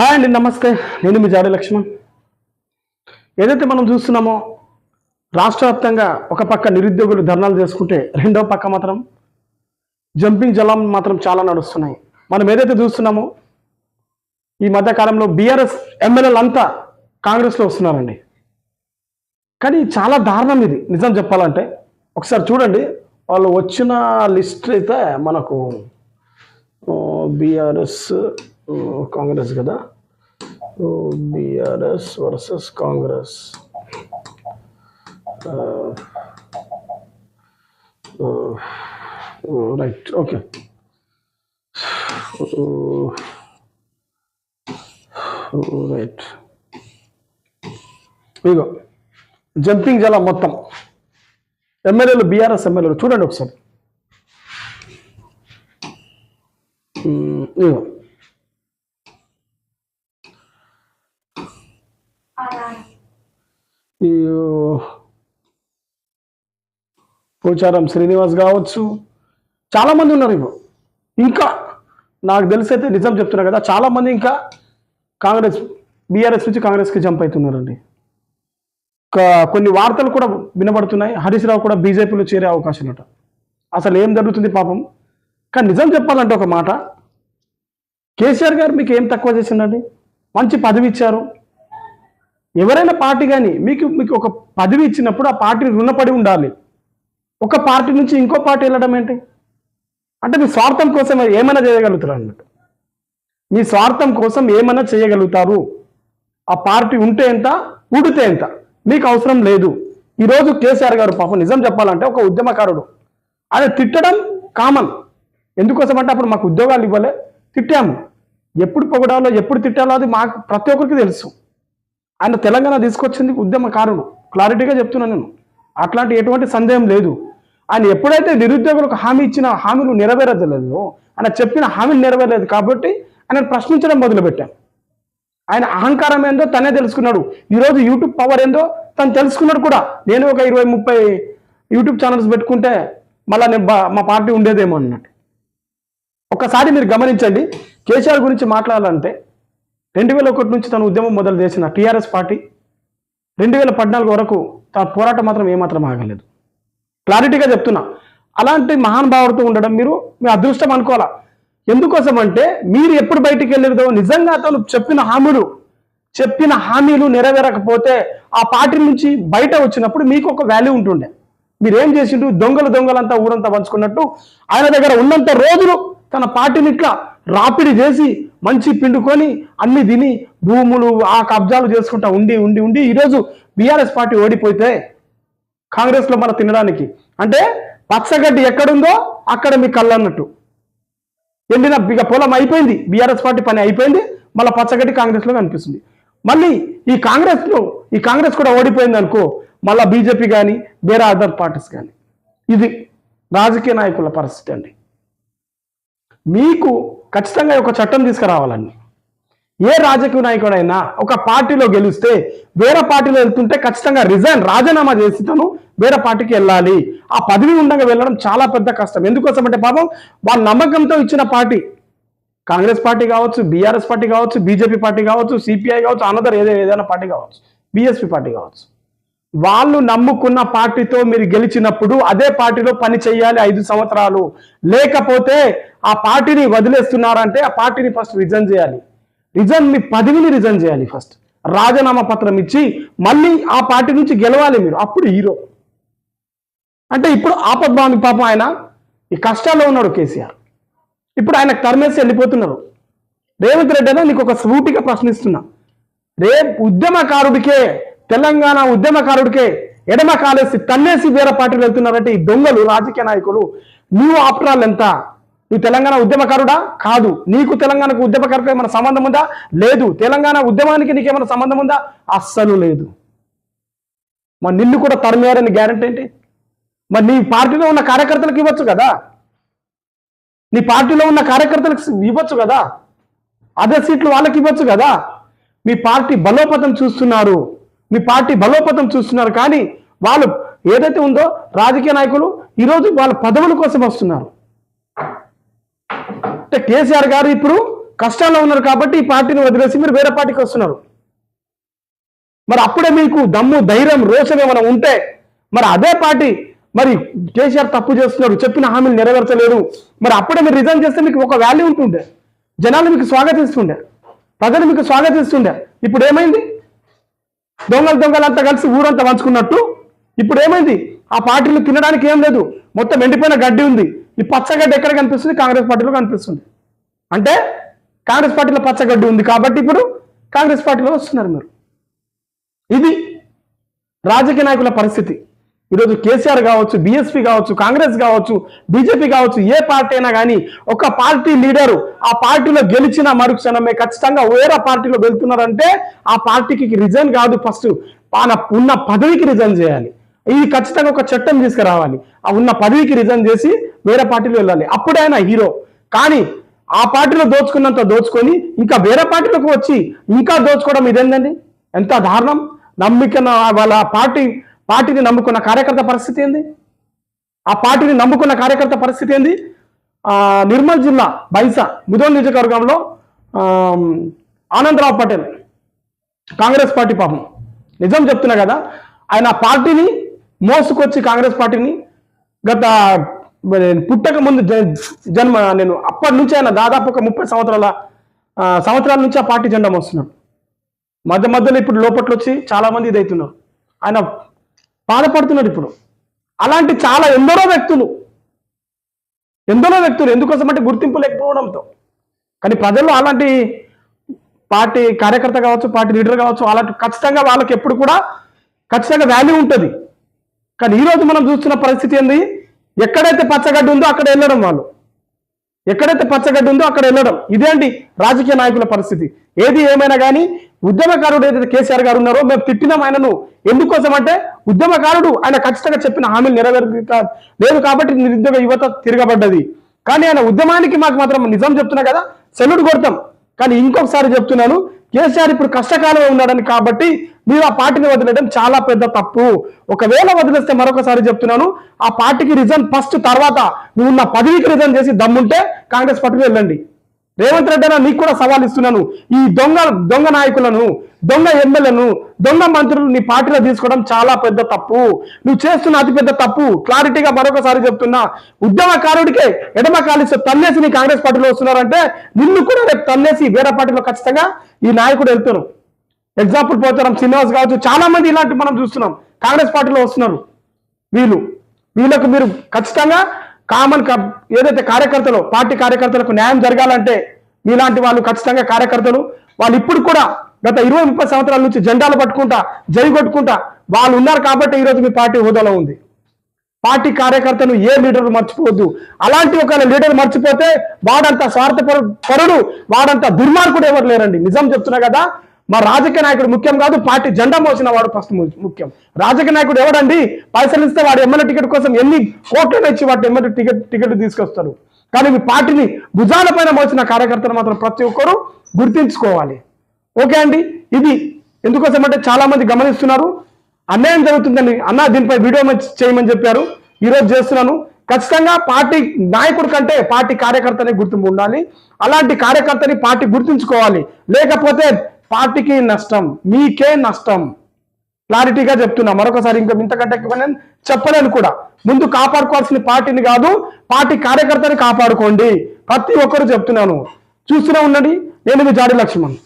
Hi అండి నమస్తే. నేను మీ జాడి లక్ష్మణ్. ఏదైతే మనం చూస్తున్నామో రాష్ట్ర వ్యాప్తంగా ఒక పక్క నిరుద్యోగులు ధర్నాలు చేసుకుంటే రెండో పక్క మాత్రం జంపింగ్ జలం మాత్రం చాలా నడుస్తున్నాయి. మనం ఏదైతే చూస్తున్నామో ఈ మధ్యకాలంలో బీఆర్ఎస్ ఎమ్మెల్యేలు అంతా కాంగ్రెస్లో వస్తున్నారండి. కానీ చాలా దారుణం ఇది నిజం చెప్పాలంటే. ఒకసారి చూడండి వాళ్ళు వచ్చిన లిస్ట్ అయితే మనకు బీఆర్ఎస్ కాంగ్రెస్ కదా? BRS versus Congress. Right okay. Right. ఇగో జంపింగ్ జల మొత్తం. ఎమ్మెల్యేలు బీఆర్ఎస్ ఎమ్మెల్యేలు చూడండి ఒకసారి. ఇగో ఈ పోచారం శ్రీనివాస్ కావచ్చు చాలామంది ఉన్నారు ఇగో ఇంకా నాకు తెలిసి అయితే నిజం చెప్తున్నా కదా చాలామంది ఇంకా కాంగ్రెస్ బీఆర్ఎస్ నుంచి కాంగ్రెస్కి జంప్ అవుతున్నారండి. కొన్ని వార్తలు కూడా వినబడుతున్నాయి హరీష్ రావు కూడా బీజేపీలో చేరే అవకాశం ఉంట అసలు ఏం జరుగుతుంది పాపం? కానీ నిజం చెప్పాలంటే ఒక మాట కేసీఆర్ గారు మీకు ఏం తక్కువ చేసిందండి? మంచి పదవి ఇచ్చారు ఎవరైనా పార్టీ కానీ మీకు మీకు ఒక పదవి ఇచ్చినప్పుడు ఆ పార్టీ రుణపడి ఉండాలి. ఒక పార్టీ నుంచి ఇంకో పార్టీ వెళ్ళడం ఏంటి? అంటే మీ స్వార్థం కోసం ఏమైనా చేయగలుగుతారు అన్నట్టు. మీ స్వార్థం కోసం ఏమైనా చేయగలుగుతారు? ఆ పార్టీ ఉంటే ఎంత ఊడితే ఎంత? మీకు అవసరం లేదు. ఈరోజు కేసీఆర్ గారు పాపం నిజం చెప్పాలంటే ఒక ఉద్యమకారుడు. ఆయన తిట్టడం కామన్ ఎందుకోసం అంటే అప్పుడు మాకు ఉద్యోగాలు ఇవ్వలే తిట్టాము. ఎప్పుడు పొగడాలో ఎప్పుడు తిట్టాలో అది మాకు ప్రతి ఒక్కరికి తెలుసు. ఆయన తెలంగాణ తీసుకొచ్చింది ఉద్యమకారుడు క్లారిటీగా చెప్తున్నాను నేను. అట్లాంటి ఎటువంటి సందేహం లేదు. ఆయన ఎప్పుడైతే నిరుద్యోగులకు హామీ ఇచ్చిన హామీలు నెరవేరలేదు ఆయన చెప్పిన హామీలు నెరవేరలేదు కాబట్టి ఆయన ప్రశ్నించడం మొదలుపెట్టాను ఆయన అహంకారం ఏందో తనే తెలుసుకున్నాడు. ఈరోజు యూట్యూబ్ పవర్ ఏందో తను తెలుసుకున్నాడు కూడా. నేను ఒక ఇరవై ముప్పై యూట్యూబ్ ఛానల్స్ పెట్టుకుంటే మళ్ళీ నేను మా పార్టీ ఉండేదేమో అన్నట్టు. ఒకసారి మీరు గమనించండి. కేసీఆర్ గురించి మాట్లాడాలంటే రెండు వేల ఒకటి నుంచి తను ఉద్యమం మొదలు చేసిన టీఆర్ఎస్ పార్టీ రెండు వేల పద్నాలుగు వరకు తన పోరాటం మాత్రం ఏమాత్రం ఆగలేదు. క్లారిటీగా చెప్తున్నా అలాంటి మహానుభావుడితో ఉండడం మీరు మీ అదృష్టం అనుకోవాలా? ఎందుకోసం అంటే మీరు ఎప్పుడు బయటికి వెళ్ళలేదో నిజంగా అతను చెప్పిన హామీలు చెప్పిన హామీలు నెరవేరకపోతే ఆ పార్టీ నుంచి బయట వచ్చినప్పుడు మీకు ఒక వాల్యూ ఉంటుండే. మీరు ఏం చేసిండ్రు? దొంగలు దొంగలంతా ఊరంతా పంచుకున్నట్టు ఆయన దగ్గర ఉన్నంత రోజులు తన పార్టీని ఇట్లా రాపిడి చేసి మంచి పిండుకొని అన్ని తిని భూములు ఆ కబ్జాలు చేసుకుంటా ఉండి ఉండి ఉండి ఈరోజు బీఆర్ఎస్ పార్టీ ఓడిపోతే కాంగ్రెస్లో మన తినడానికి. అంటే పచ్చగడ్డి ఎక్కడుందో అక్కడ మీ కళ్ళు అన్నట్టు ఎండిన ఇక పొలం అయిపోయింది బీఆర్ఎస్ పార్టీ పని అయిపోయింది మళ్ళీ పచ్చగడ్డి కాంగ్రెస్లో కనిపిస్తుంది మళ్ళీ ఈ కాంగ్రెస్లో ఈ కాంగ్రెస్ కూడా ఓడిపోయింది అనుకో మళ్ళీ బీజేపీ కానీ వేరే అదర్ పార్టీస్ కానీ ఇది రాజకీయ నాయకుల పరిస్థితి అండి. మీకు ఖచ్చితంగా ఒక చట్టం తీసుకురావాలండి. ఏ రాజకీయ నాయకుడైనా ఒక పార్టీలో గెలిస్తే వేరే పార్టీలో వెళ్తుంటే ఖచ్చితంగా రిజైన్ రాజీనామా చేసి తను వేరే పార్టీకి వెళ్ళాలి. ఆ పదవి ఉండగా వెళ్ళడం చాలా పెద్ద కష్టం. ఎందుకోసం అంటే పాపం వాళ్ళ నమ్మకంతో ఇచ్చిన పార్టీ కాంగ్రెస్ పార్టీ కావచ్చు బీఆర్ఎస్ పార్టీ కావచ్చు బీజేపీ పార్టీ కావచ్చు సిపిఐ కావచ్చు అనదర్ ఏదో ఏదైనా పార్టీ కావచ్చు బీఎస్పీ పార్టీ కావచ్చు. వాళ్ళు నమ్ముకున్న పార్టీతో మీరు గెలిచినప్పుడు అదే పార్టీలో పని చేయాలి ఐదు సంవత్సరాలు. లేకపోతే ఆ పార్టీని వదిలేస్తున్నారంటే ఆ పార్టీని ఫస్ట్ రిజైన్ చేయాలి. రిజైన్ మీ పదవిని రిజైన్ చేయాలి ఫస్ట్. రాజీనామా పత్రం ఇచ్చి మళ్ళీ ఆ పార్టీ నుంచి గెలవాలి మీరు. అప్పుడు హీరో. అంటే ఇప్పుడు ఆపద్బామి పాపం ఆయన ఈ కష్టాల్లో ఉన్నాడు కేసీఆర్. ఇప్పుడు ఆయన తరిమేసి వెళ్ళిపోతున్నారు. రేవంత్ రెడ్డి అనే నీకు ఒక స్ఫూర్తిగా ప్రశ్నిస్తున్నా. రేపు ఉద్యమకారుడికే తెలంగాణ ఉద్యమకారుడికే ఎడమ కాలేసి తన్నేసి వేరే పార్టీలు వెళ్తున్నారంటే ఈ దొంగలు రాజకీయ నాయకులు. నువ్వు ఆప్రాలు ఎంత? నువ్వు తెలంగాణ ఉద్యమకారుడా? కాదు. నీకు తెలంగాణకు ఉద్యమకారుడికి ఏమైనా సంబంధం ఉందా? లేదు. తెలంగాణ ఉద్యమానికి నీకేమైనా సంబంధం ఉందా? అస్సలు లేదు. మరి నిన్ను కూడా తరిమేయారని గ్యారంటీ ఏంటి? మరి నీ పార్టీలో ఉన్న కార్యకర్తలకు ఇవ్వచ్చు కదా? నీ పార్టీలో ఉన్న కార్యకర్తలకు ఇవ్వచ్చు కదా? అదే సీట్లు వాళ్ళకి ఇవ్వచ్చు కదా? మీ పార్టీ బలోపతం చూస్తున్నారు. మీ పార్టీ బలోపతం చూస్తున్నారు కానీ వాళ్ళు ఏదైతే ఉందో రాజకీయ నాయకులు ఈరోజు వాళ్ళ పదవుల కోసం వస్తున్నారు. అంటే కేసీఆర్ గారు ఇప్పుడు కష్టాల్లో ఉన్నారు కాబట్టి ఈ పార్టీని వదిలేసి మీరు వేరే పార్టీకి వస్తున్నారు. మరి అప్పుడే మీకు దమ్ము ధైర్యం రోషం ఏమైనా ఉంటే మరి అదే పార్టీ మరి కేసీఆర్ తప్పు చేస్తున్నారు చెప్పిన హామీలు నెరవేర్చలేదు. మరి అప్పుడే మీరు రిజైన్ చేస్తే మీకు ఒక వాల్యూ ఉంటుండే. జనాలు మీకు స్వాగతిస్తుండే. ప్రజలు మీకు స్వాగతిస్తుండే. ఇప్పుడు ఏమైంది? దొంగలు దొంగలంతా కలిసి ఊరంతా పంచుకున్నట్టు. ఇప్పుడు ఏమైంది? ఆ పార్టీలు తినడానికి ఏం లేదు. మొత్తం ఎండిపోయిన గడ్డి ఉంది. ఈ పచ్చగడ్డి ఎక్కడ కనిపిస్తుంది? కాంగ్రెస్ పార్టీలో కనిపిస్తుంది. అంటే కాంగ్రెస్ పార్టీలో పచ్చగడ్డి ఉంది కాబట్టి ఇప్పుడు కాంగ్రెస్ పార్టీలో వస్తున్నారు మీరు. ఇది రాజకీయ నాయకుల పరిస్థితి. ఈరోజు కేసీఆర్ కావచ్చు బీఎస్పీ కావచ్చు కాంగ్రెస్ కావచ్చు బీజేపీ కావచ్చు ఏ పార్టీ అయినా కానీ ఒక పార్టీ లీడరు ఆ పార్టీలో గెలిచిన మరుక్షణమే ఖచ్చితంగా వేరే పార్టీలో వెళ్తున్నారంటే ఆ పార్టీకి రిజైన్ కాదు ఫస్ట్ ఆయన ఉన్న పదవికి రిజైన్ చేయాలి. ఇది ఖచ్చితంగా ఒక చట్టం తీసుకురావాలి. ఆ ఉన్న పదవికి రిజైన్ చేసి వేరే పార్టీలో వెళ్ళాలి. అప్పుడైనా ఆయన హీరో కానీ ఆ పార్టీలో దోచుకున్నంత దోచుకొని ఇంకా వేరే పార్టీలోకి వచ్చి ఇంకా దోచుకోవడం ఇదేందండి? ఎంత దారుణం. నమ్మిక వాళ్ళ పార్టీ పార్టీని నమ్ముకున్న కార్యకర్త పరిస్థితి ఏంది? ఆ పార్టీని నమ్ముకున్న కార్యకర్త పరిస్థితి ఏంది? నిర్మల్ జిల్లా బైసా ముదోల్ నియోజకవర్గంలో ఆనందరావు పటేల్ కాంగ్రెస్ పార్టీ పాపం. నిజం చెప్తున్నా కదా ఆయన పార్టీని మోసుకొచ్చి కాంగ్రెస్ పార్టీని గత పుట్టక ముందు జ- జన్మ నేను అప్పటి నుంచి ఆయన దాదాపు ఒక ముప్పై సంవత్సరాల సంవత్సరాల నుంచి ఆ పార్టీ జెండా మోస్తున్నాడు. మధ్య మధ్యలో ఇప్పుడు లోపట్లు వచ్చి చాలామంది ఇదవుతున్నారు ఆయన బాధపడుతున్నారు ఇప్పుడు. అలాంటి చాలా ఎందరో వ్యక్తులు ఎందరో వ్యక్తులు ఎందుకోసం అంటే గుర్తింపు లేకపోవడంతో. కానీ ప్రజల్లో అలాంటి పార్టీ కార్యకర్త కావచ్చు పార్టీ లీడర్ కావచ్చు అలాంటి ఖచ్చితంగా వాళ్ళకి ఎప్పుడు కూడా ఖచ్చితంగా వాల్యూ ఉంటుంది. కానీ ఈరోజు మనం చూస్తున్న పరిస్థితి ఏంది? ఎక్కడైతే పచ్చగడ్డి ఉందో అక్కడ వెళ్ళడం వాళ్ళు. ఎక్కడైతే పచ్చగడ్డి ఉందో అక్కడ వెళ్ళడం. ఇదేంటి రాజకీయ నాయకుల పరిస్థితి. ఏది ఏమైనా కానీ ఉద్యమకారుడు ఏదైతే కేసీఆర్ గారు ఉన్నారో మేము తిట్టినాం ఆయనను. ఎందుకోసం అంటే ఉద్యమకారుడు ఆయన ఖచ్చితంగా చెప్పిన హామీలు నెరవేరు లేదు కాబట్టి నిరుద్యోగ యువత తిరగబడ్డది. కానీ ఆయన ఉద్యమానికి మాకు మాత్రం నిజం చెప్తున్నా కదా సెల్యూట్ కొడతాం. కానీ ఇంకొకసారి చెప్తున్నాను కేసీఆర్ ఇప్పుడు కష్టకాలంలో ఉన్నాడని కాబట్టి మీరు ఆ పార్టీని వదిలేయడం చాలా పెద్ద తప్పు. ఒకవేళ వదిలేస్తే మరొకసారి చెప్తున్నాను ఆ పార్టీకి రిజన్ ఫస్ట్ తర్వాత నువ్వు ఉన్న పదవికి రిజన్ చేసి దమ్ముంటే కాంగ్రెస్ పార్టీకి వెళ్ళండి. రేవంత్ రెడ్డి అన్న నీకు కూడా సవాల్ ఇస్తున్నాను. ఈ దొంగ దొంగ నాయకులను దొంగ ఎమ్మెల్యేను దొంగ మంత్రులు నీ పార్టీలో తీసుకోవడం చాలా పెద్ద తప్పు. నువ్వు చేస్తున్న అతిపెద్ద తప్పు. క్లారిటీగా మరొకసారి చెప్తున్నా. ఉద్యమకారుడికే ఎడమ కాలిస్తే తల్లేసి నీ కాంగ్రెస్ పార్టీలో వస్తున్నారంటే నిన్ను కూడా రేపు తల్లేసి వేరే పార్టీలో ఖచ్చితంగా ఈ నాయకుడు వెళ్తారు ఎగ్జాంపుల్ పోతారం శ్రీనివాస్ కావచ్చు. చాలా మంది ఇలాంటి మనం చూస్తున్నాం. కాంగ్రెస్ పార్టీలో వస్తున్నారు వీళ్ళు. వీళ్ళకు మీరు ఖచ్చితంగా కామన్ ఏదైతే కార్యకర్తలు పార్టీ కార్యకర్తలకు న్యాయం జరగాలంటే మీలాంటి వాళ్ళు ఖచ్చితంగా కార్యకర్తలు. వాళ్ళు ఇప్పుడు కూడా గత ఇరవై ముప్పై సంవత్సరాల నుంచి జెండాలు పట్టుకుంటా జై కొట్టుకుంటా వాళ్ళు ఉన్నారు కాబట్టి ఈరోజు మీ పార్టీ హోదాలో ఉంది. పార్టీ కార్యకర్తను ఏ లీడర్ మర్చిపోవద్దు. అలాంటి ఒక లీడర్ మర్చిపోతే వాడంత స్వార్థ పరుడు వాడంత దుర్మార్గుడు ఎవరు లేరండి. నిజం చెప్తున్నా కదా మా రాజకీయ నాయకుడు ముఖ్యం కాదు పార్టీ జెండా మోసిన వాడు ఫస్ట్ ముఖ్యం. రాజకీయ నాయకుడు ఎవడండి? పైసలు ఇస్తే వాడు ఎమ్మెల్యే టికెట్ కోసం ఎన్ని కోట్లు ఇచ్చి వాటి ఎమ్మెల్యే టికెట్ టికెట్ తీసుకొస్తారు కానీ మీ పార్టీని భుజాల పైన మోసిన కార్యకర్తలు మాత్రం ప్రతి ఒక్కరూ గుర్తించుకోవాలి. ఓకే అండి? ఇది ఎందుకోసం అంటే చాలా మంది గమనిస్తున్నారు. అన్యాయం జరుగుతుందని అన్న దీనిపై వీడియో చేయమని చెప్పారు. ఈరోజు చేస్తున్నాను. ఖచ్చితంగా పార్టీ నాయకుడి కంటే పార్టీ కార్యకర్తనే గుర్తింపు ఉండాలి. అలాంటి కార్యకర్తని పార్టీ గుర్తుంచుకోవాలి. లేకపోతే పార్టీకి నష్టం మీకే నష్టం. క్లారిటీగా చెప్తున్నా. మరొకసారి ఇంకా ఇంతకంటే ఎక్కువ నేను చెప్పలేను కూడా. ముందు కాపాడుకోవాల్సిన పార్టీని కాదు పార్టీ కార్యకర్తని కాపాడుకోండి. ప్రతి ఒక్కరు చెప్తున్నాను. చూస్తూనే ఉండండి. నేను మీ జాడి లక్ష్మణ్.